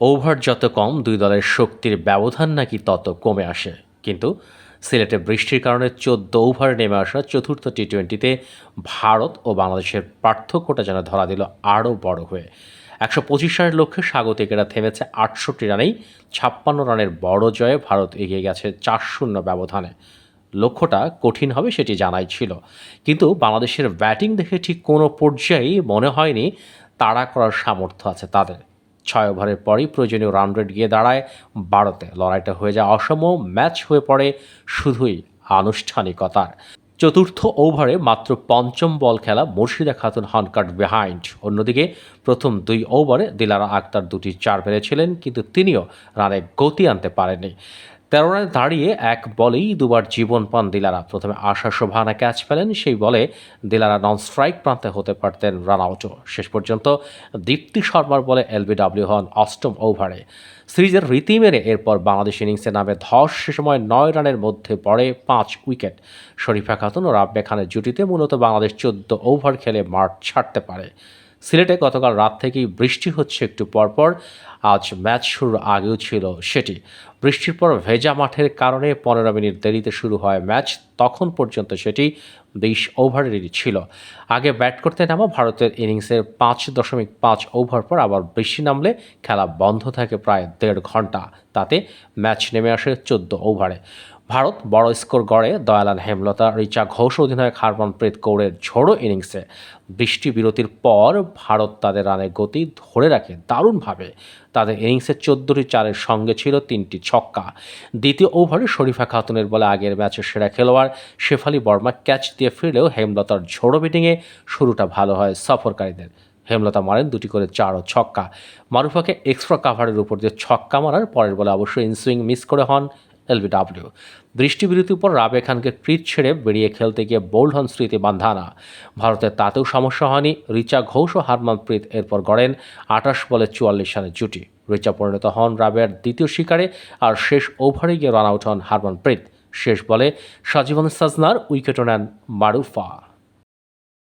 Over যত কম, দুই দলের শক্তির ব্যবধান নাকি তত কমে আসে। কিন্তু সিলেটে বৃষ্টির কারণে চোদ্দ ওভারে নেমে আসা চতুর্থ টি টোয়েন্টিতে ভারত ও বাংলাদেশের পার্থক্যটা যেন ধরা দিল আরও বড় হয়ে। একশো পঁচিশ রানের লক্ষ্যে স্বাগতিকেরা থেমেছে আটষট্টি রানেই, ছাপ্পান্ন রানের বড় জয়ে ভারত এগিয়ে গেছে চার শূন্য ব্যবধানে। লক্ষ্যটা কঠিন হবে সেটি জানাই ছিল। কিন্তু বাংলাদেশের ব্যাটিং দেখে ঠিক কোনো পর্যায়েই মনে হয়নি তাড়া করার সামর্থ্য আছে তাদের। ছয় ওভারের পরই প্রয়োজনীয় রান রেট গিয়ে দাঁড়ায় বারোতে। লড়াইটা হয়ে যায় অসম ম্যাচ হয়ে পড়ে শুধুই আনুষ্ঠানিকতার। চতুর্থ ওভারে মাত্র পঞ্চম বল খেলা মুর্শিদা খাতুন হনকাট বিহাইন্ড অন্যদিকে প্রথম দুই ওভারে দিলারা আক্তার দুটি চার মেরেছিলেন কিন্তু তিনিও রানে গতি আনতে পারেননি। তেরো রানে দাঁড়িয়ে এক বলেই দুবার জীবন পান দিলারা। প্রথমে আশা শোভানা ক্যাচ পেলেন সেই বলে দিলারা নন স্ট্রাইক প্রান্তে হতে পারতেন রান আউটও শেষ পর্যন্ত দীপ্তি শর্মার বলে এলবিডব্লিউ হন অষ্টম ওভারে। সিরিজের রীতি মেরে এরপর বাংলাদেশ ইনিংসে নামে ধস সে সময় নয় রানের মধ্যে পড়ে পাঁচ উইকেট। শরীফা খাতুন ও রাব্বে খানের জুটিতে মূলত বাংলাদেশ চোদ্দ ওভার খেলে মাঠ ছাড়তে পারে। সিলেটে গতকাল রাত থেকেই বৃষ্টি হচ্ছে একটু পরপর। আজ ম্যাচ শুরুর আগেও ছিল সেটি। বৃষ্টির পর ভেজা মাঠের কারণে পনেরো মিনিট দেরিতে শুরু হয় ম্যাচ, তখন পর্যন্ত সেটি বিশ ওভারেরই ছিল। আগে ব্যাট করতে নামা ভারতের ইনিংসের পাঁচ দশমিক পাঁচ ওভার পর আবার বৃষ্টি নামলে খেলা বন্ধ থাকে প্রায় দেড় ঘণ্টা। তাতে ম্যাচ নেমে আসে চোদ্দ ওভারে। ভারত বড় স্কোর গড়ে দয়ালান হেমলতা রিচা ঘোষ অধিনায়ক হারমনপ্রীত কৌরের ঝোড়ো ইনিংসে বৃষ্টি বিরতির পর ভারত তাদের রানের গতি ধরে রাখে দারুণভাবে। তাদের ইনিংসে চোদ্দোটি চারের সঙ্গে ছিল তিনটি ছক্কা। দ্বিতীয় ওভারে শরীফা খাতুনের বলে আগের ম্যাচের সেরা খেলোয়াড় শেফালি বর্মা ক্যাচ দিয়ে ফিরলেও হেমলতার ঝোড়ো ব্যাটিংয়ে শুরুটা ভালো হয় সফরকারীদের। হেমলতা মারেন দুটি করে চার ও ছক্কা। মারুফাকে এক্সট্রা কাভারের উপর দিয়ে ছক্কা মারার পরের বলে অবশ্যই ইনসুইং মিস করে হন এলবিডব্লিউ। বৃষ্টি বিরতির পর রাবে খানকে ক্রিজ ছেড়ে বেরিয়ে খেলতে গিয়ে বোল্ড হন স্মৃতি বান্ধানা। ভারতের তাতেও সমস্যা হয়নি। রিচা ঘোষ ও হারমনপ্রীত এরপর গড়েন আঠাশ বলে চুয়াল্লিশ রানের জুটি। রিচা পরিণত হন রাবের দ্বিতীয় শিকারে আর শেষ ওভারে গিয়ে রান আউট হন হারমনপ্রীত। শেষ বলে সাজিবন সাজনার উইকেটও নেন মারুফা।